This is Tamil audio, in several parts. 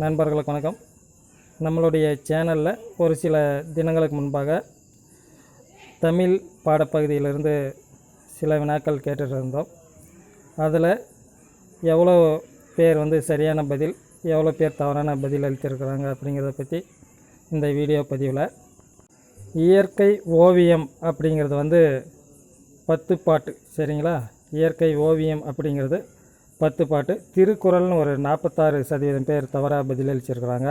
நண்பர்களுக்கு வணக்கம். நம்மளுடைய சேனலில் ஒரு சில தினங்களுக்கு முன்பாக தமிழ் பாடப்பகுதியிலிருந்து சில வினாக்கள் கேட்டுட்டு அதில் எவ்வளோ பேர் வந்து சரியான பதில் எவ்வளோ பேர் தவறான பதில் அளித்திருக்கிறாங்க அப்படிங்கிறத பற்றி இந்த வீடியோ பதிவில். இயற்கை ஓவியம் அப்படிங்கிறது வந்து பத்து பாட்டு சரிங்களா? இயற்கை ஓவியம் அப்படிங்கிறது பத்து பாட்டு. திருக்குறள்னு ஒரு நாற்பத்தாறு சதவீதம் பேர் தவறாக பதிலளிச்சிருக்கிறாங்க.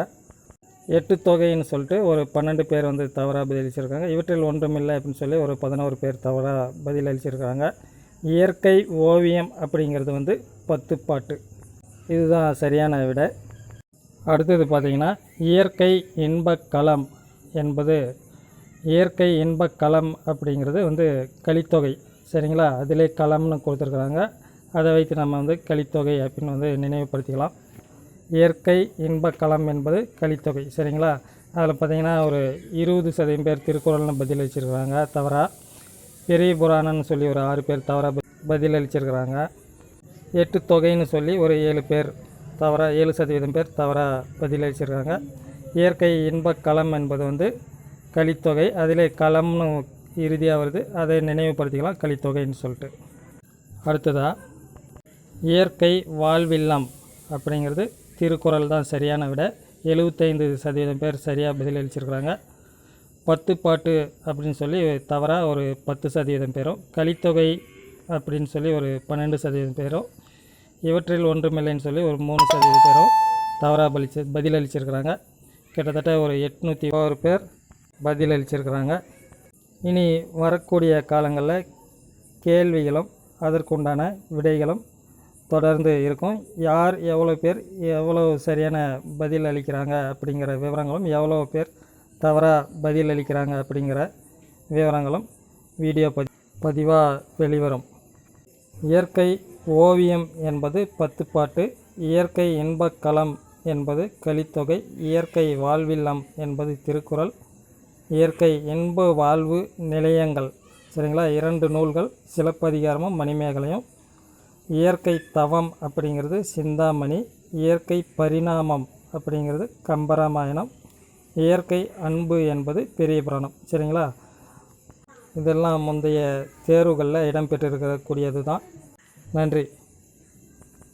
எட்டு தொகைன்னு சொல்லிட்டு ஒரு பன்னெண்டு பேர் வந்து தவறாக பதிலளிச்சிருக்காங்க. இவற்றில் ஒன்றுமில்லை அப்படின்னு சொல்லி ஒரு பதினோரு பேர் தவறாக பதிலளிச்சிருக்காங்க. இயற்கை ஓவியம் அப்படிங்கிறது வந்து பத்து பாட்டு. இதுதான் சரியான விட. அடுத்தது பார்த்திங்கன்னா இயற்கை இன்பக்களம் என்பது. இயற்கை இன்பக்களம் அப்படிங்கிறது வந்து கலித்தொகை. சரிங்களா? அதிலே களம்னு கொடுத்துருக்குறாங்க. அதை வைத்து நம்ம வந்து கலித்தொகை அப்படின்னு வந்து நினைவுபடுத்திக்கலாம். இயற்கை இன்பக்களம் என்பது கலித்தொகை சரிங்களா? அதில் பார்த்திங்கன்னா ஒரு இருபது சதவீதம் பேர் திருக்குறள்னு பதில் அளிச்சிருக்கிறாங்க. தவறா? பெரிய புராணன்னு சொல்லி ஒரு ஆறு பேர் தவறாக பதில் அளிச்சிருக்கிறாங்க. எட்டு தொகைன்னு சொல்லி ஒரு ஏழு பேர் தவறாக ஏழு சதவீதம் பேர் தவறாக பதிலளிச்சிருக்காங்க இயற்கை இன்பக் களம் என்பது வந்து கலித்தொகை அதிலே களம்னு இறுதியாக வருது. அதை நினைவுபடுத்திக்கலாம் கலித்தொகைன்னு சொல்லிட்டு. அடுத்ததாக இயற்கை வாழ்வில்லம் அப்படிங்கிறது திருக்குறள் தான் சரியான விட. எழுபத்தைந்து சதவீதம் பேர் சரியாக பதிலளிச்சிருக்கிறாங்க. பத்து பாட்டு அப்படின்னு சொல்லி தவறாக ஒரு பத்து சதவீதம் பேரும் கலித்தொகை அப்படின்னு சொல்லி ஒரு பன்னெண்டு சதவீதம் பேரும் இவற்றில் ஒன்றுமில்லைன்னு சொல்லி ஒரு மூணு சதவீதம் பேரும் தவறாக பலிச்சு பதிலளிச்சிருக்கிறாங்க. கிட்டத்தட்ட ஒரு எட்நூற்றி ஒரு பேர் பதிலளிச்சிருக்கிறாங்க. இனி வரக்கூடிய காலங்களில் கேள்விகளும் அதற்குண்டான விடைகளும் தொடர்ந்து இருக்கும். யார் எவ்வளோ பேர் எவ்வளோ சரியான பதில் அளிக்கிறாங்க அப்படிங்கிற விவரங்களும் எவ்வளோ பேர் தவறாக பதில் அளிக்கிறாங்க அப்படிங்கிற விவரங்களும் வீடியோ பதி பதிவாக வெளிவரும். இயற்கை ஓவியம் என்பது பத்து பாட்டு. இயற்கை இன்பக் களம் என்பது கலித்தொகை. இயற்கை வாழ்வில்லம் என்பது திருக்குறள். இயற்கை இன்ப வாழ்வு நிலையங்கள். சரிங்களா? இரண்டு நூல்கள் சிலப்பதிகாரமும் மணிமேகலையும் இயற்கை தவம் அப்படிங்கிறது சிந்தாமணி இயற்கை பரிணாமம் அப்படிங்கிறது கம்பராமாயணம் இயற்கை அன்பு என்பது பெரிய புராணம். சரிங்களா? இதெல்லாம் முந்தைய தேர்வுகளில் இடம்பெற்றிருக்கக்கூடியது தான் நன்றி.